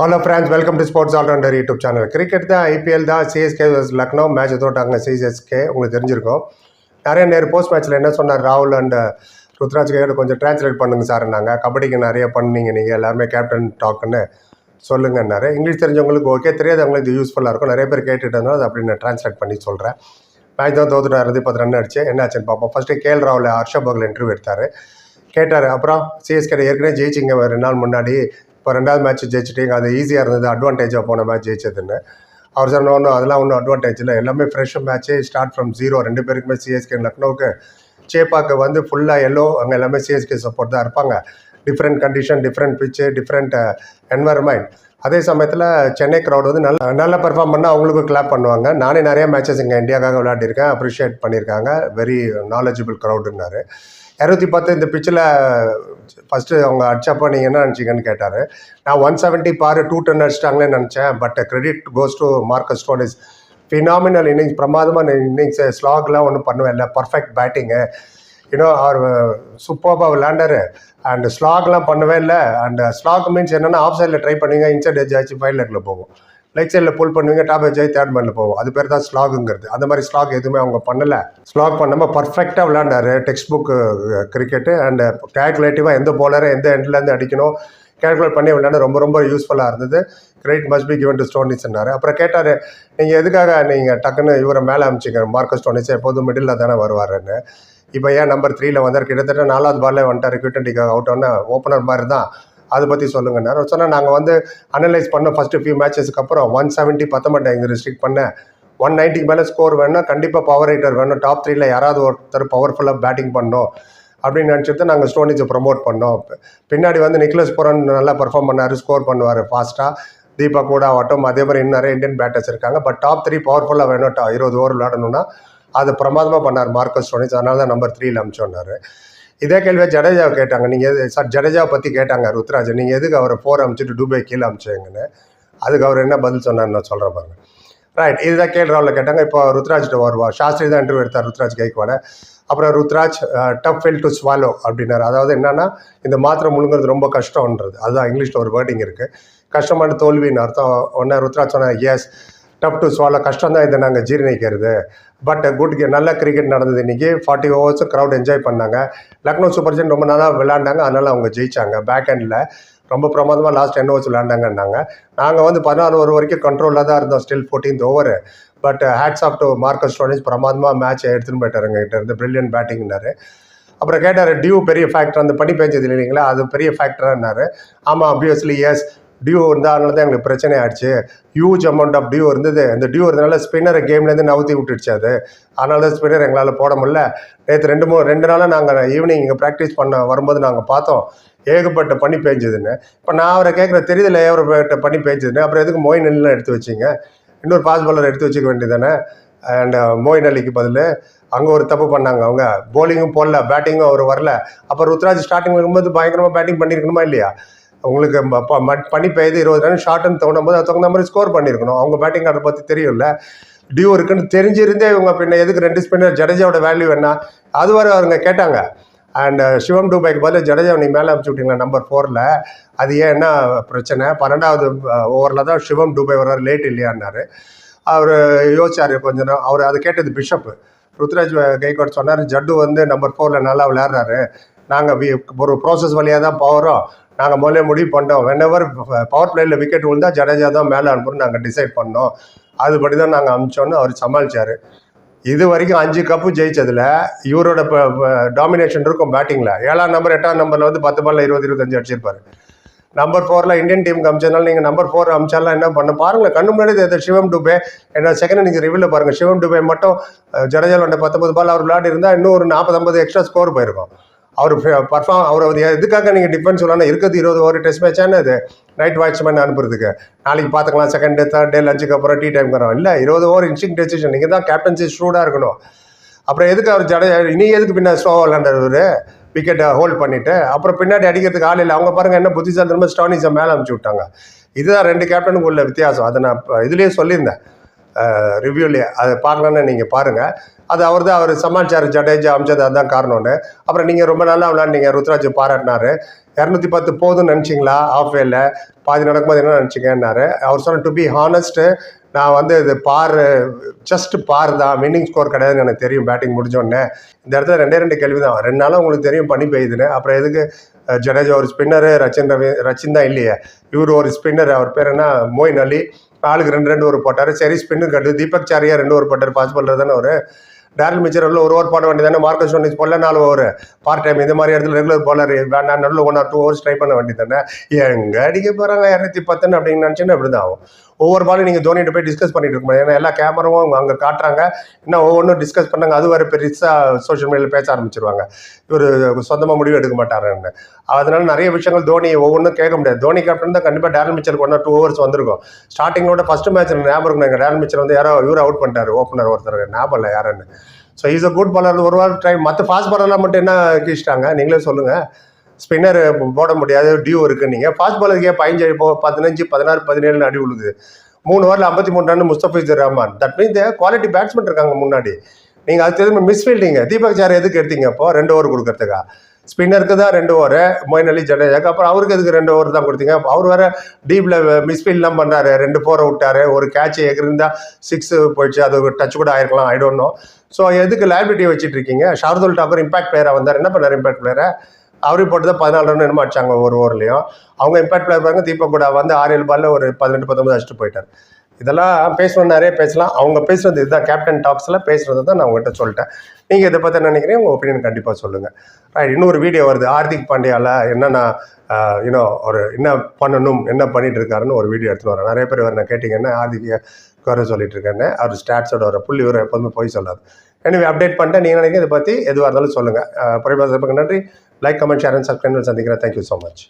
Hello friends welcome to sports all-rounder YouTube channel cricket தான் IPL தான் CSK Lucknow match தோட்டாங்க CSK உங்களுக்கு தெரிஞ்சிருக்கும். நிறைய நேர் போஸ்ட் மேட்ச்சில் என்ன சொன்னார்? ராகுல் அண்ட் uh, ருத்ராஜ் கையோட கொஞ்சம் டிரான்ஸ்லேட் பண்ணுங்க சார் நாங்கள் கபடிக்கு நிறைய பண்ணீங்க நீங்கள் எல்லாருமே கேப்டன் டாக்குன்னு சொல்லுங்கன்னாரு இங்கிலீஷ் தெரிஞ்சவங்களுக்கு ஓகே தெரியாதவங்களுக்கு இது யூஸ்ஃபுல்லாக இருக்கும். நிறைய பேர் கேட்டுட்டு இருந்தாலும் அது அப்படி நான் ட்ரான்ஸ்லேட் பண்ணி சொல்கிறேன் மேட்ச் தான் தோத்துட்டாரு. பத்து ரன் அடிச்சு. என்ன ஆச்சுன்னு பார்ப்போம். ஃபஸ்ட்டு கேஎல் ராகுல் ஹர்ஷப் பகல் இன்டர்வியூ எடுத்தார். கேட்டார். அப்புறம் சிஎஸ்கே ஏற்கனவே ஜெயிச்சிங்க. ஒரு ரெண்டு நாள் முன்னாடி இப்போ ரெண்டாவது மேட்ச் ஜெயிச்சிட்டீங்க அது ஈஸியாக இருந்தது அட்வான்டேஜாக போன மேட்ச் ஜெயிச்சதுன்னு. அவர் சொன்ன ஒன்றும் அதெல்லாம் ஒன்றும் அட்வான்டேஜ் இல்லை. எல்லாமே ஃப்ரெஷ் மேட்ச்சே ஸ்டார்ட் ஃப்ரம் ஜீரோ ரெண்டு பேருக்குமே சிஎஸ்கே லக்னோவுக்கு சேப்பாக்கு வந்து ஃபுல்லாக எல்லோ அங்கே எல்லாமே சிஎஸ்கே சப்போர்ட் தான் இருப்பாங்க. Different condition different pitch different environment அதே சமயத்தில் சென்னை க்ரௌட் வந்து நல்ல நல்லா பெர்ஃபார்ம் பண்ணால் அவங்களுக்கு கிளாப் பண்ணுவாங்க. நானே நிறைய மேட்சஸ் இங்கே இந்தியாவுக்காக விளையாடிருக்கேன். அப்ரிஷியேட் பண்ணியிருக்காங்க வெரி நாலேஜபிள் க்ரௌடுன்னாரு இரநூத்தி பத்து இந்த பிச்சில் ஃபஸ்ட்டு அவங்க அடிச்சப்போ நீங்கள் என்ன நினச்சிங்கன்னு கேட்டார். நான் ஒன் செவன்ட்டி பாரு டூ டென் அடிச்சிட்டாங்களே நினச்சேன். But credit goes to Marcus Stoinis phenomenal innings பிரமாதமான இன்னிங்ஸ் ஸ்லாக்லாம் ஒன்றும் பண்ணவே இல்லை. பர்ஃபெக்ட் பேட்டிங்கு யூனோ அவர் சூப்பர்பாக விளாண்டாரு அண்ட் ஸ்லாக்லாம் பண்ணவே இல்லை. அண்ட் ஸ்லாக் மீன்ஸ் என்னென்னா ஆஃப் சைடில் ட்ரை பண்ணுவீங்க இன்சைட் எஜ் ஆச்சு ஃபைவ் லெக்கில் போகும். லெக் சைடில் புல் பண்ணுவீங்க டாப் எஜ் ஆகி தேர்ட் மேனில் போகும். அது பேர் தான் ஸ்லாகுங்கிறது அந்த மாதிரி ஸ்லாக் எதுவுமே அவங்க பண்ணலை. ஸ்லாக் பண்ணாமல் பர்ஃபெக்டாக விளாண்டாரு டெக்ஸ்ட் புக் கிரிக்கெட்டு அண்ட் கேல்குலேட்டிவாக எந்த போலரை எந்த எண்ட்லேருந்து அடிக்கணும் கேல்குலேட் பண்ணி விளையாட ரொம்ப ரொம்ப யூஸ்ஃபுல்லாக இருந்தது. Great must be given to Stoinis அப்புறம் கேட்டார் நீங்கள் எதுக்காக நீங்கள் டக்குன்னு இவரை மேலே அமிச்சிங்க மார்க்கஸ் ஸ்டோனிஸ் எப்போதும் மிடில் தானே வருவாருன்னு. இப்போ ஏன் நம்பர் த்ரீல வந்தார்? கிட்டத்தட்ட நாலாவது பால்ல வந்துட்டார். கியூட்டன்டிக்காக அவுட் ஆன ஓப்பனர் மாதிரி தான். அதை பற்றி சொல்லுங்கன்னாரு சொன்னால் நாங்கள் வந்து அனலைஸ் பண்ண ஃபஸ்ட்டு ஃபியூ மேட்சஸ்க்கு அப்புறம். ஒன் செவன்ட்டி பத்த இங்கே ரெஸ்ட்ரிக்ட் பண்ண ஒன் நைன்ட்டிக்கு மேலே ஸ்கோர் வேணும் கண்டிப்பாக பவர் ஹீட்டர் வேணும். டாப் த்ரீல யாராவது ஒருத்தர் பவர்ஃபுல்லாக பேட்டிங் பண்ணணும் அப்படின்னு நினச்சிட்டு நாங்கள் ஸ்டோனிஜை ப்ரொமோட் பண்ணோம். பின்னாடி வந்து நிக்லஸ் புரன் நல்லா பர்ஃபார்ம் பண்ணார் ஸ்கோர் பண்ணுவார் ஃபாஸ்ட்டாக தீபா கூட ஆகட்டும் அதே மாதிரி இன்னும் நிறைய இந்தியன் பேட்டர்ஸ் இருக்காங்க. பட் டாப் த்ரீ பவர்ஃபுல்லாக வேணும் டா- இருபது ஓவர் விளையாடணும்னா அதை பிரமாதமாக பண்ணார் மார்க்கஸ் ஸ்டோனிஸ் அதனால தான் நம்பர் த்ரீல அமிச்சோன்னாரு. இதே கேள்வியை ஜடேஜாவை கேட்டாங்க. நீங்கள் எது சார் ஜடேஜாவை பற்றி கேட்டாங்க ருத்ராஜ். நீங்கள் எதுக்கு அவரை ஃபோர் அமிச்சிட்டு டூபே கீழே அமிச்சிங்கன்னு? அதுக்கு அவர் என்ன பதில் சொன்னார்னு நான் சொல்கிறேன் பாருங்க. ரைட் இதுதான் கேள் ராவில் கேட்டாங்க. இப்போ ருத்ராஜ்கிட்ட வருவா. சாஸ்திரி தான் இன்டர்வியூ எடுத்தார் ருத்ராஜ் கைக்வாட அப்புறம் Ruturaj tough pill to swallow அப்படின்னாரு. அதாவது என்னன்னா இந்த மாத்திரை முழுங்கிறது ரொம்ப கஷ்டம்ன்றது. அதுதான் இங்கிலீஷில் ஒரு வேர்டிங் இருக்குது கஷ்டமான தோல்வின்னு அர்த்தம். ஒன்று ருத்ராஜ் சொன்னார் எஸ் டப் டு ஸ்வாலோ கஷ்டம் தான் இதை நாங்கள் ஜீரணிக்கிறது. பட் குட் நல்ல கிரிக்கெட் நடந்தது இன்றைக்கி ஃபார்ட்டி ஓவர்ஸும் க்ரௌட் என்ஜாய் பண்ணாங்க. லக்னோ சூப்பர் ஜெயின் ரொம்ப நல்லா விளாண்டாங்க அதனால் அவங்க ஜெயிச்சாங்க. பேக் ஹேண்டில் ரொம்ப பிரமாதமாக லாஸ்ட் டென் ஓவர்ஸ் விளையாண்டாங்கன்னாங்க. நாங்கள் வந்து பதினாறு ஓவர் வரைக்கும் கண்ட்ரோலில் தான் இருந்தோம். Still fourteenth over but hats off to Marcus Stoinis பிரமாதமாக மேட்ச் எடுத்துன்னு போயிட்டாருங்க கிட்ட இருந்து. பிரில்லியன் பேட்டிங்னாரு அப்புறம் கேட்டார் டியூ பெரிய ஃபேக்டர் அந்த பனி பெஞ்சது இல்லைங்களா? அது பெரிய ஃபேக்டரானாரு ஆமாம் அப்வியஸ்லி எஸ் டியூ இருந்தாலும் தான் எங்களுக்கு பிரச்சனை ஆயிடுச்சு. ஹியூஜ் அமௌண்ட் ஆஃப் டியூ இருந்தது. அந்த டியூ இருந்தனால ஸ்பின்னரை கேம்லேருந்து நவுத்தி விட்டுடுச்சு அது. அதனால தான் ஸ்பின்னர் எங்களால் போட முடியல. நேற்று ரெண்டு மூணு ரெண்டு நாளாக நாங்கள் ஈவினிங் இங்கே ப்ராக்டிஸ் பண்ண வரும்போது நாங்கள் பார்த்தோம். ஏகப்பட்ட பனி பேஞ்சதுன்னு. இப்போ நான் அவரை கேட்குற தெரியுதில்ல ஏகப்பட்ட பனி பேஞ்சதுன்னு. அப்புறம் எதுக்கு மோயின் அலிலாம் எடுத்து வச்சிங்க? இன்னொரு பாஸ் பாலர் எடுத்து வச்சுக்க வேண்டியதானே அண்ட் uh, மோயின் அலிக்கு பதில். அங்கே ஒரு தப்பு பண்ணாங்க அவங்க. போலிங்கும் போடல பேட்டிங்கும் அவர் வரல. அப்போ ருத்ராஜ் ஸ்டார்டிங் இருக்கும்போது பயங்கரமாக பேட்டிங் பண்ணியிருக்கணுமா இல்லையா? உங்களுக்கு ம- மட் பனி பெய்யுது இருபது ரன் ஷார்ட்னு தோணும் போது அது தகுந்த மாதிரி ஸ்கோர் பண்ணியிருக்கணும் அவங்க பேட்டிங் ஆர்டர் பற்றி தெரியும்ல? டியூ இருக்குன்னு தெரிஞ்சிருந்தே இவங்க பின்ன எதுக்கு ரெண்டு ஸ்பின்னர் ஜடேஜாவோட வேல்யூ என்ன? அது வரை அவங்க கேட்டாங்க. அண்ட் uh, சிவம் டூபைக்கு பதில் ஜடேஜா நீ மேலே அனுப்பிச்சு விட்டீங்களா நம்பர் ஃபோரில் அது ஏன் என்ன பிரச்சனை? பன்னெண்டாவது uh, ஓவரில் தான் சிவம் டூபை வர்றாரு லேட் இல்லையான்னாரு. அவர் யோசிச்சார் கொஞ்ச நேரம். அவர் அதை கேட்டது பிஷப்பு ருத்ராஜ் uh, கைகோட் சொன்னார் ஜட்டு வந்து நம்பர் ஃபோரில் நல்லா விளையாடுறாரு. நாங்கள் ஒரு ப்ராசஸ் வழியாக தான் போகிறோம் நாங்கள் முதல்ல முடிவு பண்ணோம் வென்னவர் பவர் பிளேயில் விக்கெட் விழுந்தா ஜடேஜா தான் மேலே அனுப்புறோம் நாங்கள் டிசைட் பண்ணோம். அதுபடி தான் நாங்கள் அனுப்பிச்சோன்னு அவர் சமாளித்தார் இது வரைக்கும் அஞ்சு கப்பு ஜெயிச்சதில் இவரோட டாமினேஷன் இருக்கும் பேட்டிங்கில் ஏழாம் நம்பர் எட்டாம் நம்பரில் வந்து பத்து பாலில் இருபது இருபத்தஞ்சு அடிச்சிருப்பார். நம்பர் ஃபோரில் இந்தியன் டீமுக்கு அமிச்சதுனால நீங்கள் நம்பர் ஃபோர் அமிச்சாலாம் என்ன பண்ண பாருங்களேன் கண்ணு முன்னாடி இது சிவம் டுபே என்ன செகண்ட் நீங்கள் ரிவியூவில் பாருங்கள் சிவம் டுபே மட்டும் ஜடேஜா விளாண்ட பத்தொம்பது பால் அவர் விளையாடி இருந்தால் இன்னும் ஒரு நாற்பது ஐம்பது எக்ஸ்ட்ரா ஸ்கோர் போயிருக்கும். அவர் பர்ஃபார்ம் அவர் எதுக்காக நீங்கள் டிஃபென்ஸ் சொல்லணும் இருக்கிறது இருபது ஓவர் டெஸ்ட் மேட்சான அது நைட் வாட்ச்மேன் அனுப்புறதுக்கு. நாளைக்கு பார்த்துக்கலாம் செகண்ட் டே தேர்ட் டே லஞ்சுக்கு அப்புறம் டீ டைம் வரோம். இல்லை இருபது ஓவர் இன்ஸ்டிங் டெசிஷன் நீங்கள் தான் கேப்டன்சி ஸ்டூடாக இருக்கணும். அப்புறம் எதுக்கு அவர் ஜட இனி எதுக்கு பின்ன ஸ்லோ விளாண்டவர் விக்கெட்டை ஹோல்ட் பண்ணிவிட்டு அப்புறம் பின்னாடி அடிக்கிறதுக்கு ஆள் இல்லை. அவங்க பாருங்கள் என்ன புத்திசாலிமா திரும்ப ஸ்டானிஸை மேலே அனுப்பிச்சி விட்டாங்க. இதுதான் ரெண்டு கேப்டனுக்கு உள்ள வித்தியாசம். அதை நான் இதுலேயே சொல்லியிருந்தேன். ரிவ்யூலேயே அதை பார்க்கலான்னு நீங்கள் பாருங்கள் அது அவர் தான் அவர் சமாச்சார் ஜடேஜா அமிச்சது அதுதான் காரணம்னு. அப்புறம் நீங்கள் ரொம்ப நல்லா விளாண்டீங்க ருத்ராஜ் பாராட்டினாரு. இரநூத்தி பத்து போதும்னு நினச்சிங்களா? ஆஃப் வேல பாதி நடக்கும்போது என்ன நினச்சிங்கன்னாரு? அவர் சொன்ன டு பி ஹானஸ்ட்டு நான் வந்து இது பார் ஜஸ்ட் பார் தான். வின்னிங் ஸ்கோர் கிடையாதுன்னு எனக்கு தெரியும் பேட்டிங் முடிஞ்சோடனே. இந்த இடத்துல ரெண்டே ரெண்டு கேள்வி தான் ரெண்டு நாளும் உங்களுக்கு தெரியும் பண்ணி பெய்யுதுன்னு. அப்புறம் எதுக்கு? ஜடேஜா ஒரு ஸ்பின்னரு ரச்சின் ரவி ரச்சின் தான் இல்லையே. இவர் ஒரு ஸ்பின்னர் அவர் பேர் என்ன? மோயின் அலி. ஆளுக்கு ரெண்டு ரெண்டு ஒரு போட்டார். சரி ஸ்பின்னர் கட்டு. தீபக் சாரியா ரெண்டு ஒரு போட்டார். பாஸ் பண்ணுறது தானே ஒரு டேரல் மிச்சர் உள்ள ஒரு ஓவர் போட வேண்டியதானே? மார்க்கஸ் ஒன்னிஸ் போடல நாலு ஓவர். பார்ட் டைம் இந்த மாதிரி இடத்துல ரெகுலர் போலர் வேண்டாம் நல்ல one or two overs try பண்ண வேண்டியதானே? எங்கே அடிக்க போகிறாங்க இரநூத்தி பத்துன்னு அப்படின்னு நினச்சின்னா இப்படி தான் ஆகும். ஒவ்வொரு பாலும் நீங்கள் தோனிகிட்ட போய் டிஸ்கஸ் பண்ணிட்டு இருக்க முடியாது. ஏன்னா எல்லா கேமராவும் அங்கே காட்டுறாங்க. இன்னும் ஒவ்வொன்றும் டிஸ்கஸ் பண்ணாங்க. அது வேறு பெருசாக சோஷியல் மீடியாவில் பேச ஆரம்பிச்சிருவாங்க. இவர் சொந்தமாக முடிவு எடுக்க மாட்டாருன்னு. அதனால நிறைய விஷயங்கள் தோனி ஒவ்வொன்றும் கேட்க முடியாது. தோனி கேப்டன் தான் கண்டிப்பாக டேரல் மிச்சருக்கு ஒன் டூ ஹவர்ஸ் வந்திருக்கும். ஸ்டார்டிங்கோட ஃபர்ஸ்ட் மேட்ச் ஞாபகம் இருக்கும் எங்கள் டேரல் மிச்சர் வந்து யாரோ இவர் அவுட் பண்ணிட்டார். ஓப்பனர் ஒருத்தர். ஞாபகம் இல்லை யாருன்னு. So is a good bowler ஒரு வாரம் ட்ரை மற்ற ஃபாஸ்ட் பாலர்லாம் மட்டும் என்ன கீழ்ச்சிட்டாங்க நீங்களே சொல்லுங்கள் ஸ்பின்னர் போட முடியாது டியூ இருக்குது நீங்கள் ஃபாஸ்ட் பாலருக்கே பதினஞ்சு போ பதினஞ்சு பதினாறு பதினேழுன்னு அடி உழுது மூணு ஓவரில் ஐம்பத்தி மூணு run Mustafizur Rahman. That means quality batsman இருக்காங்க முன்னாடி. நீங்கள் அது திரும்ப மிஸ்ஃபீல்டிங்க தீபக் சார் எதுக்கு எடுத்தீங்க அப்போ? ரெண்டு ஓவர் கொடுக்கறதுக்கா? ஸ்பின்னருக்கு தான் ரெண்டு ஓவர் மொயின் அலி ஜடேஜாக்கு அப்புறம் அவருக்கு எதுக்கு ரெண்டு ஓவர் தான் கொடுத்தீங்க? அவர் வேற டீப்ல மிஸ்ஃபீல்ட்லாம் பண்ணாரு ரெண்டு ஃபோரை விட்டாரு. ஒரு கேட்ச் எகிருந்தா சிக்ஸ் போயிடுச்சு. அது ஒரு டச் கூட ஆயிருக்கலாம். ஐ டோன்ட் நோ ஸோ எதுக்கு லேபிலிட்டி வச்சுட்டு இருக்கீங்க? ஷார்துல் டாக்கர் இம்பாக்ட் பிளேயராக வந்தார். என்ன பண்ணார் இம்பாக்ட் பிளேயரை அவரையும் போட்டு தான் பதினாலு ரன் என்னமோ அடிச்சாங்க ஒரு ஓவர்லையும். அவங்க இம்பாக்ட் பிளேயர் பாருங்க தீபக் கூட வந்து ஆறு ஏழு பாலில் ஒரு பதினெட்டு பத்தொன்பது அடிச்சுட்டு போயிட்டார். இதெல்லாம் பேசணும் நிறைய பேசலாம். அவங்க பேசுறது இதுதான் கேப்டன் டாக்ஸில் பேசுறது தான் நான் உங்கள்கிட்ட சொல்லிட்டேன். நீங்கள் இதை பற்றி நினைக்கிறீங்க? உங்கள் ஒப்பீனியன் கண்டிப்பாக சொல்லுங்கள் ரைட் இன்னொரு வீடியோ வருது. ஹார்திக் பாண்டியாவில் என்னென்ன யூனோ ஒரு என்ன பண்ணணும் என்ன பண்ணிட்டு இருக்காருன்னு ஒரு வீடியோ எடுத்துகிட்டு வரேன் நிறைய பேர் நான் கேட்டிங்கன்னா ஹார்திக் குறை சொல்லிட்டு இருக்கேன்னு அவர் ஸ்டாட்ஸோட வர புள்ளி வர எப்போதுமே போய் சொல்லாது. எனவே அப்டேட் பண்ணிட்டேன். நீங்கள் நினைக்கிறத இதை பற்றி எதுவாக இருந்தாலும் சொல்லுங்கள் பிரபாசத்துக்கு நன்றி. like comment share and subscribe சந்திக்கிறேன் தேங்க்யூ ஸோ மச்